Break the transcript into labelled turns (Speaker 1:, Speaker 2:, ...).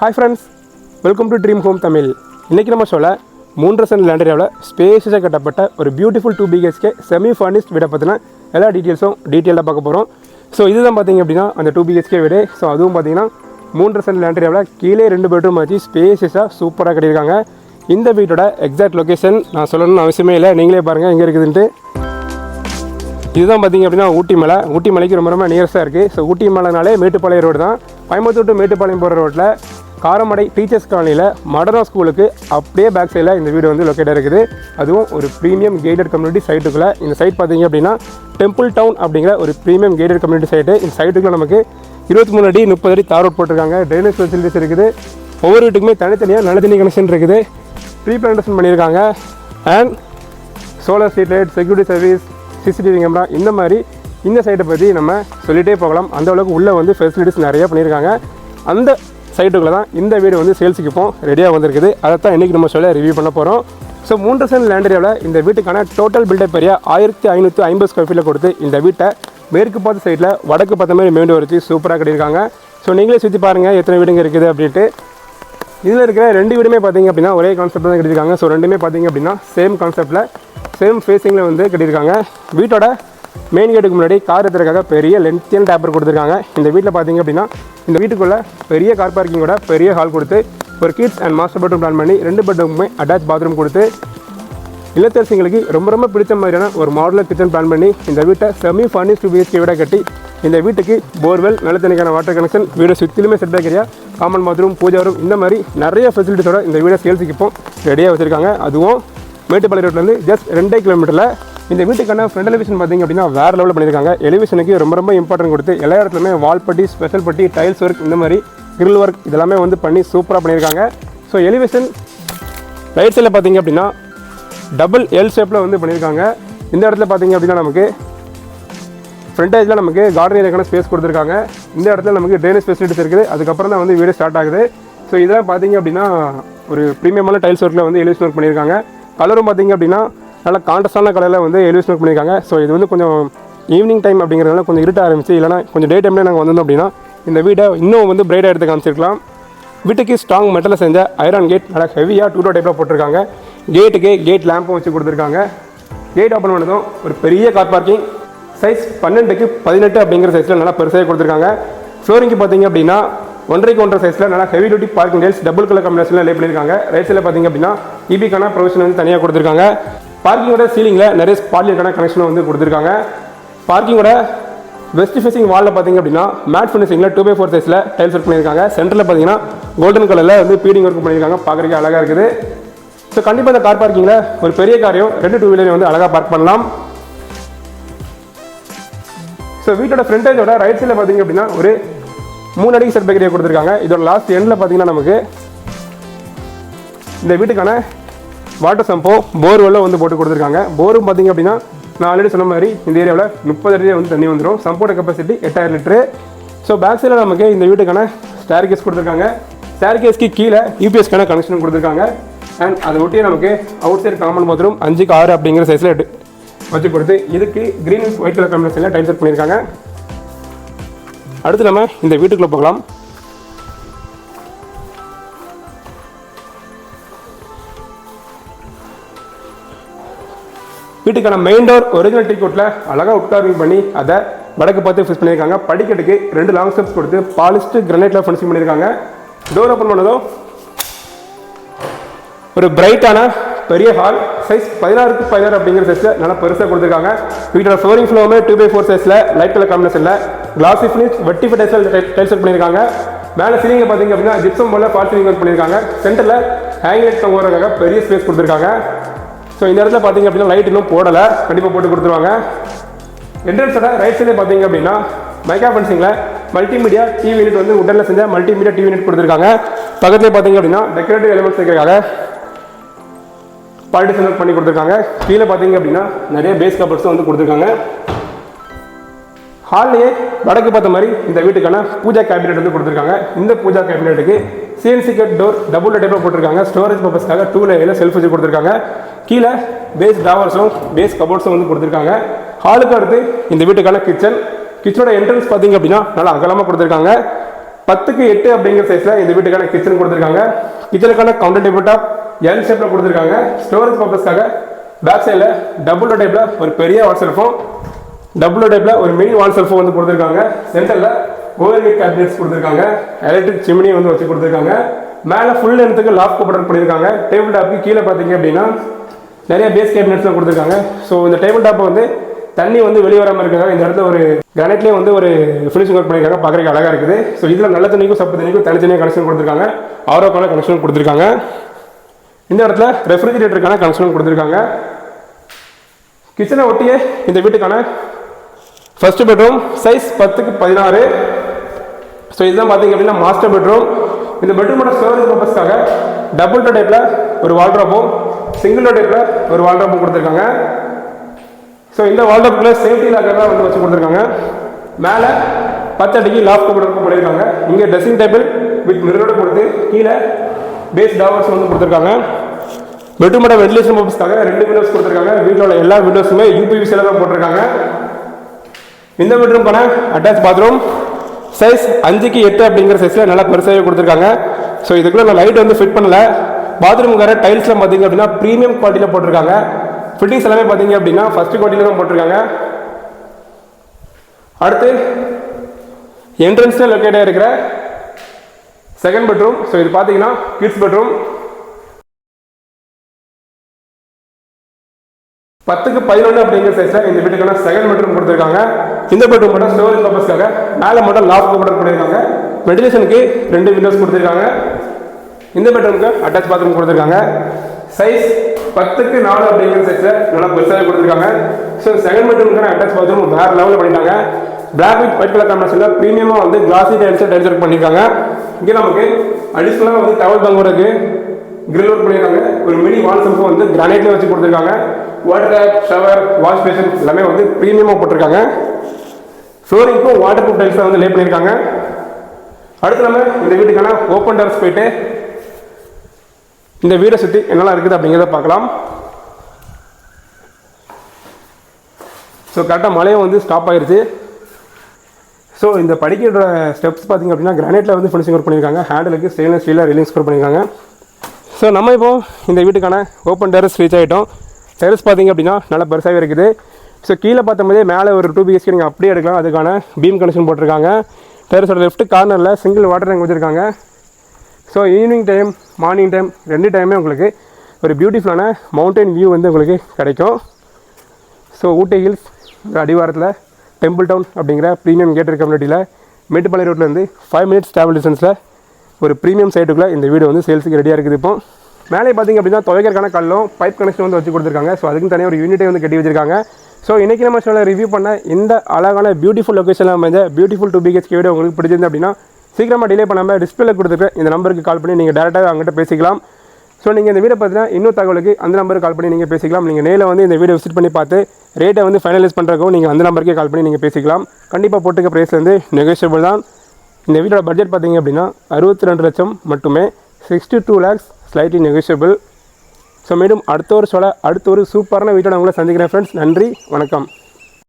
Speaker 1: Hi friends welcome to dream home Tamil இன்றைக்கி நம்ம சொல்ல மூன்று சென்ட் லேண்டரியாவில் ஸ்பேஸஸாக கட்டப்பட்ட ஒரு beautiful two BHK semi furnished வீடை பற்றின எல்லா டீட்டெயில்ஸும் டீட்டெயிலாக பார்க்க போகிறோம் ஸோ இதுதான் பார்த்தீங்க அப்படின்னா அந்த டூ பிஹெச்கே வீடு. ஸோ அதுவும் பார்த்தீங்கன்னா மூன்று சென்ட் லேண்டரியாவில் கீழே ரெண்டு பெட்ரூம் வச்சு ஸ்பேஸஸாக சூப்பராக கட்டியிருக்காங்க. இந்த வீட்டோட எக்ஸாக்ட் லொக்கேஷன் நான் சொல்லணும்னு அவசியமே இல்லை. நீங்களே பாருங்கள் எங்கே இருக்குதுன்ட்டு. இதுதான் பார்த்தீங்க அப்படின்னா ஊட்டி மலை. ஊட்டி மலைக்கு ரொம்ப ரொம்ப நியரஸ்ட்டாக இருக்குது ஸோ ஊட்டி மலைனாலே மேட்டுப்பாளையம் ரோடு தான். பயம்பத்தூர் டு மேட்டுப்பாளையம் போகிற ரோட்டில் காரமடை டீச்சர்ஸ் காலனியில் மடரா ஸ்கூலுக்கு அப்படியே பேக் சைடில் இந்த வீடு வந்து லொக்கேட்டாக இருக்குது. அதுவும் ஒரு ப்ரீமியம் கேட்டட் கம்யூனிட்டி சைட்டுக்குள்ளே இந்த சைட் பார்த்தீங்க அப்படின்னா டெம்பிள் டவுன் அப்படிங்கிற ஒரு ப்ரீமியம் கேட்டட் கம்யூனிட்டி சைட்டு இந்த சைட்டுக்குள்ளே நமக்கு இருபத்தி மூணு அடி முப்பது அடி தார் ரோட் போட்டிருக்காங்க. ட்ரைனேஜ் ஃபெசிலிட்டிஸ் இருக்குது. ஒவ்வொரு வீட்டுக்குமே தனித்தனியாக நல்ல தண்ணி கனெக்ஷன் இருக்குது. ப்ரீ பிளான்டேஷன் பண்ணியிருக்காங்க. And solar street light security service CCTV camera இந்த மாதிரி இந்த சைட்டை பற்றி நம்ம சொல்லிகிட்டே போகலாம். அந்த அளவுக்கு உள்ளே வந்து ஃபெசிலிட்டிஸ் நிறைய பண்ணியிருக்காங்க. அந்த சைட்டுக்குள்ளே தான் இந்த வீடு வந்து சேல்ஸுக்கு இப்போ ரெடியாக வந்திருக்குது. அதை தான் இன்றைக்கி நம்ம சொல்ல ரிவ்யூ பண்ண போகிறோம் ஸோ மூன்று சென்ட் லேண்ட் ஏரியாவில் இந்த வீட்டுக்கான டோட்டல் பில்டப் ஏரியா ஆயிரத்தி ஐநூற்றி ஐம்பது ஸ்கொயர் ஃபீட்டில் கொடுத்து இந்த வீட்டை மேற்கு பார்த்த சைடில் வடக்கு பார்த்த மாதிரி மேண்டு வரைச்சி சூப்பராக கட்டியிருக்காங்க. ஸோ நீங்களே சுற்றி பாருங்கள் எத்தனை வீடுங்க இருக்குது அப்படின்ட்டு. இதில் இருக்கிற ரெண்டு வீடுமே பார்த்தீங்க அப்படின்னா ஒரே கான்செப்ட் தான் கட்டியிருக்காங்க. ஸோ ரெண்டுமே பார்த்தீங்க அப்படின்னா சேம் கான்செப்ட்டில் சேம் ஃபேஸிங்கில் வந்து கட்டியிருக்காங்க. வீட்டோட மெயின் கேட்டுக்கு முன்னாடி கார் எடுத்துறதுக்காக பெரிய லென்த்தியான டேப்பர் கொடுத்துருக்காங்க. இந்த வீட்டில் பார்த்தீங்க அப்படின்னா இந்த வீட்டுக்குள்ளே பெரிய கார் பார்க்கிங்கோட பெரிய ஹால் கொடுத்து ஒரு kids and master bedroom plan பண்ணி ரெண்டு பெட்ரூமுமே அட்டாச் பாத்ரூம் கொடுத்து இல்லத்தரசிங்களுக்கு ரொம்ப ரொம்ப பிடிச்ச மாதிரியான ஒரு மாடலர் கிச்சன் பிளான் பண்ணி இந்த வீட்டை செமி ஃபர்னிஷ்டு பிஹெச்கே வீடாக கட்டி இந்த வீட்டுக்கு போர்வெல் நிலத்தணிக்கான வாட்டர் கனெக்ஷன் வீடு சுற்றிலுமே set area common bathroom puja room இந்த மாதிரி நிறைய ஃபெசிலிட்டிஸோட இந்த வீடை சேல்ஸுக்கு இப்போ ரெடியாக வச்சுருக்காங்க. அதுவும் மேட்டுப்பாளைய ரோட்லேருந்து ஜஸ்ட் ரெண்டே கிலோமீட்டரில் இந்த வீட்டுக்கான ஃப்ரண்ட் எலிவேஷன் பார்த்தீங்க அப்படின்னா வேறு லெவலில் பண்ணியிருக்காங்க. எலிவேஷனுக்கு ரொம்ப ரொம்ப இம்பார்ட்டன்ட் கொடுத்து எல்லா இடத்துலையுமே வால் பட்டி ஸ்பெஷல் பட்டி டைல்ஸ் ஒர்க் இந்த மாதிரி கிரில் ஒர்க் இதெல்லாமே வந்து பண்ணி சூப்பராக பண்ணியிருக்காங்க. ஸோ எலிவேஷன் ரைட் சைடில் பார்த்தீங்க அப்படின்னா டபுள் எல் ஷேப்பில் வந்து பண்ணியிருக்காங்க. இந்த இடத்துல பார்த்தீங்க அப்படின்னா நமக்கு ஃப்ரண்டேஜில் நமக்கு கார்டன் ஏரியாக்கான ஸ்பேஸ் கொடுத்துருக்காங்க. இந்த இடத்துல நமக்கு ட்ரைனேஜ் ஃபெசிலிட்டிஸ் இருக்குது. அதுக்கப்புறம் தான் வந்து வீடு ஸ்டார்ட் ஆகுது. ஸோ இதெல்லாம் பார்த்தீங்க அப்படின்னா ஒரு ப்ரீமியமான டைல்ஸ் ஒர்க்கில் வந்து எலிவேஷன் ஒர்க் பண்ணியிருக்காங்க. கலரும் பார்த்தீங்க அப்படின்னா நல்லா கான்ட்ரஸ்டான கலரில் வந்து எலிவேஷன் பண்ணியிருக்காங்க ஸோ இது வந்து கொஞ்சம் ஈவினிங் டைம் அப்படிங்கிறதுனால கொஞ்சம் இருட்ட ஆரம்பிச்சு இல்லைனா கொஞ்சம் டே டைம்லேயே நாங்கள் வந்திருந்தோம் அப்படின்னா இந்த வீடை இன்னும் வந்து பிரைடாக எடுத்து காமிச்சிருக்கலாம். வீட்டுக்கு ஸ்ட்ராங் மெட்டலில் செஞ்ச ஐரன் கேட் நல்லா ஹெவியாக டூ டோ டைப்பில் போட்டிருக்காங்க. கேட்டுக்கே கேட் லேம்பும் வச்சு கொடுத்துருக்காங்க. கேட் ஓப்பன் பண்ணதும் ஒரு பெரிய கார் பார்க்கிங் சைஸ் பன்னெண்டுக்கு பதினெட்டு அப்படிங்கிற சைஸில் நல்லா பெருசாக கொடுத்துருக்காங்க. ஃப்ளோரிங்க்கு பார்த்தீங்க அப்படின்னா ஒன்றரைக்கு ஒன்றரை சைஸில் நல்லா heavy duty parking tiles double colour காம்பினேஷனில் லே பண்ணியிருக்காங்க ரைட் சைடில் பார்த்தீங்க அப்படின்னா இபிக்கான ப்ரொவிஷன் வந்து தனியாக கொடுத்துருக்காங்க. பார்க்கிங்கோட சீலிங்கில் நிறைய ஸ்பாட்லியருக்கான கனெக்ஷனை வந்து கொடுத்துருக்காங்க. பார்க்கிங்கோட வெஸ்ட் ஃபேசிங் வாலில் பார்த்தீங்க அப்படின்னா மேட் ஃபினிஷிங்கில் டூ பை ஃபோர் சைஸில் டைல்ஸ் ஒர்க் பண்ணியிருக்காங்க. சென்டரில் பார்த்தீங்கன்னா கோல்டன் கலரில் வந்து பீடிங் ஒர்க் பண்ணியிருக்காங்க. பார்க்குறதுக்கு அழகாக இருக்குது. ஸோ கண்டிப்பாக இந்த கார் பார்க்கிங்கில் ஒரு பெரிய காரையும் ரெண்டு டூ வீலரையும் வந்து அழகாக பார்க் பண்ணலாம். ஸோ வீட்டோட ஃப்ரண்டேஜோட ரைட் சைடில் பார்த்தீங்க அப்படின்னா ஒரு மூணு அடிக்கு செட் பேக்கரியை கொடுத்துருக்காங்க. இதோட லாஸ்ட் எண்டில் பார்த்தீங்கன்னா நமக்கு இந்த வீட்டுக்கான வாட்டர் சம்போ போர்வெல்ல வந்து போட்டு கொடுத்துருக்காங்க. போரும் பார்த்தீங்க அப்படின்னா நான் ஆல்ரெடி சொன்ன மாதிரி இந்த ஏரியாவில் முப்பது அடியே வந்து தண்ணி வந்துடும் சம்போட கெப்பாசிட்டி எட்டாயிரம் லிட்டரு. ஸோ பேக் சைடில் நமக்கு இந்த வீட்டுக்கான ஸ்டேர் கேஸ் கொடுத்துருக்காங்க. ஸ்டேர் கேஸ்க்கு கீழே யூபிஎஸ்க்கான கனெக்ஷன் கொடுத்துருக்காங்க. அண்ட் அதை ஒட்டியே நமக்கு அவுட் சைடு காமன் பாத்ரூம் அஞ்சுக்கு ஆறு அப்படிங்கிற சைஸில் வச்சு கொடுத்து இதுக்கு க்ரீன் ஒயிட் கலர் காம்பினேஷனில் டைம் செட் பண்ணியிருக்காங்க. அடுத்து நம்ம இந்த வீட்டுக்குள்ளே போகலாம். வீட்டுக்கான மெயின் டோர் ஒரிஜினல் டீ கோட்டில் அழகாக உட்கார்விங் பண்ணி அதை வடக்கு பார்த்து ஃபிக்ஸ் பண்ணியிருக்காங்க. படிக்கட்டுக்கு ரெண்டு லாங் ஸ்டெப்ஸ் கொடுத்து பாலிஸ்ட்டு கிரனைட்டில் ஃபினிஷிங் பண்ணியிருக்காங்க. டோர் ஓப்பன் பண்ணதும் ஒரு பிரைட்டான பெரிய ஹால் சைஸ் பதினாறுக்கு பதினாறு அப்படிங்கிற சைஸில் நல்லா பெருசாக கொடுத்துருக்காங்க. வீட்டோட ஃப்ளோரிங் ஃப்ளோவுமே டூ பை ஃபோர் சைஸில் லைட் கலர் காம்பினேஷனில் கிளாஸி ஃபினிஷ் வெட்டி டைல்ஸ் டைல்ஸ் ஒர்க் பண்ணியிருக்காங்க. மேலே சீலிங்கை பார்த்தீங்க அப்படின்னா ஜிப்சம் போல ஃபால் சீலிங் ஒர்க் பண்ணியிருக்காங்க. சென்டரில் ஹேங் லைட் தொங்குறதுக்காக பெரிய ஸ்பேஸ் கொடுத்துருக்காங்க. ஸோ இந்த இடத்துல பார்த்தீங்க அப்படின்னா லைட் இன்னும் போடலை. கண்டிப்பாக போட்டு கொடுத்துருவாங்க. என்ட்ரன்ஸோட ரைட் சைடில் பார்த்தீங்க அப்படின்னா மைக்கா ஃபென்சிங்கில் மல்டிமீடியா டிவி யூனிட் வந்து உடனில் செஞ்ச மல்டிமீடியா டிவி யூனிட் கொடுத்துருக்காங்க. பக்கத்தில் பார்த்தீங்க அப்படின்னா டெக்கரேட்டிவ் எலிமெண்ட்ஸ் வைக்கிறதுக்காக பார்ட்டிஷன் ஒர்க் பண்ணி கொடுத்துருக்காங்க. கீழே பார்த்தீங்க அப்படின்னா நிறைய பேஸ் கப்பர்ஸும் வந்து கொடுத்துருக்காங்க. ஹால்லையே வடக்கு பார்த்த மாதிரி இந்த வீட்டுக்கான பூஜா கேபினெட் வந்து கொடுத்துருக்காங்க. இந்த பூஜா கேபினெட்டுக்கு சிஎன்சி கட் டோர் டபுள் டைப்பில் போட்டிருக்காங்க. ஸ்டோரேஜ் பர்பஸ்க்காக டூ லேயரில் செல்ஃப் வச்சு கொடுத்துருக்காங்க. கீழே பேஸ் டாவர்ஸும் பேஸ் கபோர்ட்ஸும் வந்து கொடுத்துருக்காங்க. ஹாலுக்கு அடுத்து இந்த வீட்டுக்கான கிச்சன் கிச்சனோட என்ட்ரன்ஸ் பார்த்தீங்க அப்படின்னா நல்லா அகலமாக கொடுத்துருக்காங்க. பத்துக்கு எட்டு அப்படிங்கிற சைஸில் இந்த வீட்டுக்கான கிச்சன் கொடுத்துருக்காங்க. கிச்சனுக்கான கவுண்டர் டேபிள் டாப் எல் ஷேப்பில் கொடுத்துருக்காங்க. ஸ்டோரேஜ் பர்பஸ்க்காக பேக் சைடில் டபுள் டைப்பில் ஒரு பெரிய வால் செல்ஃபோன் டபுள் டைப்பில் ஒரு மினி வால் செல்ஃபோன் வந்து கொடுத்துருக்காங்க. சென்டரில் ஓவர்ஹெட் கேபினட்ஸ் கொடுத்துருக்காங்க. எலக்ட்ரிக் சிமினி வந்து வச்சு கொடுத்துருக்காங்க. மேலே ஃபுல் லென்த்துக்கு லாக் கபடர் பண்ணியிருக்காங்க. டேபிள் டாப்புக்கு கீழே பார்த்தீங்க அப்படின்னா நிறைய பேஸ் கேபினட்ஸ்லாம் கொடுத்துருக்காங்க. ஸோ இந்த டேபிள் டாப்பை வந்து தண்ணி வந்து வெளியே வராமல் இருக்காங்க இந்த இடத்துல ஒரு கிரானைட்லேயே வந்து ஒரு ஃபினிஷிங் ஒர்க் பண்ணியிருக்காங்க. பார்க்குறதுக்கு அழகாக இருக்குது. ஸோ இதில் நல்ல தண்ணிக்கும் சப்பு தண்ணிக்கும் தனித்தனியாக கனெக்ஷன் கொடுத்துருக்காங்க. ஆரோக்கான கனெக்ஷன் கொடுத்துருக்காங்க. இந்த இடத்துல ரெஃப்ரிஜிரேட்டருக்கான கனெக்ஷன் கொடுத்துருக்காங்க. கிச்சனை ஒட்டியே இந்த வீட்டுக்கான ஃபர்ஸ்ட் பெட்ரூம் சைஸ் பத்துக்கு பதினாறு. ஸோ இதுதான் பார்த்தீங்க அப்படின்னா மாஸ்டர் பெட்ரூம் இந்த பெட்ரூமோட ஸ்டோரேஜ் பர்பஸ்க்காக டபுள் டோ டைப்பில் ஒரு வால்ட்ராப்பும் சிங்கிள் டைப்பில் ஒரு வால்ட்ராப்பும் கொடுத்துருக்காங்க. ஸோ இந்த வால்ட்ராப்பில் சேஃப்டி லாக்கர்லாம் வந்து வச்சு கொடுத்துருக்காங்க. மேலே பத்து அடிக்கு லாஃப் கபோர்டு பண்ணியிருக்காங்க. இங்கே ட்ரெஸ்ஸிங் டேபிள் வித் மிரரோட கொடுத்து கீழே பேஸ் டாவர்ஸ் வந்து கொடுத்துருக்காங்க. பெட்ரூமோட வெண்டிலேஷன் பர்பஸ்க்காக ரெண்டு விண்டோஸ் கொடுத்துருக்காங்க. வீட்டில் உள்ள எல்லா விண்டோஸுமே யூபிவிசியில் தான் போட்டிருக்காங்க. இந்த பெட்ரூம் போனால் அட்டாச் பாத்ரூம் சைஸ் அஞ்சுக்கு எட்டு அப்படிங்கிற சைஸில் நல்லா பெருசாகவே கொடுத்துருக்காங்க. ஸோ இதுக்குள்ளே நான் லைட் வந்து ஃபிட் பண்ணல. பாத்ரூம்கார டைல்ஸ்லாம் பார்த்தீங்க அப்படின்னா ப்ரீமியம் குவாலிட்டியில் போட்டிருக்காங்க. ஃபிட்டிங்ஸ் எல்லாமே பார்த்தீங்க அப்படின்னா ஃபஸ்ட்டு குவாலிட்டியில் தான் போட்டிருக்காங்க. அடுத்து என்ட்ரன்ஸில் லொக்கேட்டாக இருக்கிற செகண்ட் பெட்ரூம் ஸோ இது பார்த்தீங்கன்னா கிட்ஸ் பெட்ரூம் பத்துக்கு பதினொன்று அப்படிங்கிற சைஸில் இந்த வீட்டுக்கான செகண்ட் பெட்ரூம் கொடுத்துருக்காங்க. இந்த பெட்ரூம் மட்டும் ஸ்டோரேஜ் பர்பஸ்க்காக மேலே மட்டும் லாஃப்ட் கபோர்ட் பண்ணியிருக்காங்க. வெண்டிலேஷனுக்கு ரெண்டு விண்டோஸ் கொடுத்துருக்காங்க. இந்த பெட்ரூமுக்கு அட்டாச் பாத்ரூம் கொடுத்துருக்காங்க. சைஸ் பத்துக்கு நாலு அப்படிங்கிற சைஸில் நல்லா பெருசாக கொடுத்துருக்காங்க. ஸோ செகண்ட் பெட்ரூமுக்கான அட்டாச் பாத்ரூம் வேறு லெவலில் பண்ணிட்டாங்க பிளாக் வித் ஒயிட் கலர் காம்பினேஷனில் ப்ரீமியமாக வந்து கிளாசி டைல்ஸ் டைல்ஸ் ஒர்க் பண்ணியிருக்காங்க. இங்கே நமக்கு அடிஷ்னலாக வந்து டவல் பங்கு இருக்குது கிரில் ஒர்க் பண்ணியிருக்காங்க. ஒரு மினி வால் சம்பவம் வந்து கிரானைட்டில் வச்சு கொடுத்துருக்காங்க. Water tap shower wash basin எல்லாமே வந்து ப்ரீமியமாக போட்டிருக்காங்க. ஃப்ளோரிங்க்கும் வாட்டர் ப்ரூஃப் டைல்ஸாக வந்து லே பண்ணியிருக்காங்க. அடுத்து நம்ம இந்த வீட்டுக்கான ஓப்பன் டேர்ஸ் போயிட்டு இந்த வீடை சுற்றி என்னெல்லாம் இருக்குது அப்படிங்கிறத பார்க்கலாம். ஸோ கரெக்டாக மழையும் வந்து ஸ்டாப் ஆகிருச்சு ஸோ இந்த படிக்கிற ஸ்டெப்ஸ் பார்த்தீங்க அப்படின்னா கிரானைட்டில் வந்து ஃபினிஷிங் ஒர்க் பண்ணியிருக்காங்க. ஹேண்டிலுக்கு ஸ்டெயின்லெஸ் ஸ்டீலாக ரிலிங்ஸ் ஒர்க் பண்ணியிருக்காங்க. ஸோ நம்ம இப்போது இந்த வீட்டுக்கான ஓப்பன் டேரஸ் ரீச் ஆகிட்டோம் டெரஸ் பார்த்தீங்க அப்படின்னா நல்லா பெருசாகவே இருக்குது. ஸோ கீழே பார்த்தம்போதே மேலே ஒரு டூ பிஹெச்கே நீங்கள் அப்படியே எடுக்கலாம். அதுக்கான பீம் கனெக்ஷன் போட்டிருக்காங்க. டெரஸோட லெஃப்ட் கார்னரில் சிங்கிள் வாட்டர் டேங்க் வச்சுருக்காங்க. So evening time morning time ரெண்டு டைமே உங்களுக்கு ஒரு பியூட்டிஃபுல்லான மவுண்டைன் வியூ வந்து உங்களுக்கு கிடைக்கும். ஸோ ஊட்டி ஹில்ஸ் அடிவாரத்தில் டெம்பிள் டவுன் அப்படிங்கிற ப்ரீமியம் கேட்டர் கம்யூனிட்டியில் ரோட்டில் ரோட்லேருந்து ஃபைவ் மினிட்ஸ் ட்ராவல் டிஸ்டன்ஸில் ஒரு ப்ரீமியம் சைட்டுக்குள்ளே இந்த வீடு வந்து சேல்ஸுக்கு ரெடியாக இருக்குது இப்போது மேலே பார்த்தீங்க அப்படின்னா துவைக்கிறக்கான கல்லும் பைப் கனெக்ஷன் வந்து வச்சு கொடுத்துருக்காங்க. ஸோ அதுக்கு தனியாக ஒரு யூனிட்டை வந்து கட்டி வச்சிருக்காங்க. ஸோ இன்றைக்கி நம்ம சொல்ல ரிவ்யூ பண்ண இந்த அழகான பியூட்டிஃபுல் லொக்கேஷனில் அமைந்த பியூட்டிஃபுல் டூ பிஹெச்கே வீடியோ உங்களுக்கு பிடிச்சிருந்து அப்படின்னா சீக்கிரமாக டிலே பண்ணாமல் டிஸ்பிளே கொடுத்துட்டு இந்த நம்பருக்கு கால் பண்ணி நீங்கள் டேரெக்டாக அங்கிட்ட பேசிக்கலாம். ஸோ நீங்கள் இந்த வீடியோ பார்த்தீங்கன்னா இன்னும் தகவலுக்கு அந்த நம்பருக்கு கால் பண்ணி நீங்கள் பேசிக்கலாம். நீங்கள் நேரில் வந்து இந்த வீடியோ விசிட் பண்ணி பார்த்து ரேட்டை வந்து ஃபைனலைஸ் பண்ணுறக்கோ நீங்கள் அந்த நம்பருக்கே கால் பண்ணி நீங்கள் பேசிக்கலாம். கண்டிப்பாக போட்டுக்க ப்ரைஸ் வந்து நெகோஷியபிள் தான். இந்த வீட்டோட பட்ஜெட் பார்த்தீங்க அப்படின்னா அறுபத்தி ரெண்டு லட்சம் மட்டுமே sixty two lakhs slightly negotiable so மீண்டும் அடுத்த ஒரு சொல்ல அடுத்த ஒரு சூப்பரான வீட்டோட உங்களை சந்திக்கிறேன் ஃப்ரெண்ட்ஸ் நன்றி வணக்கம்.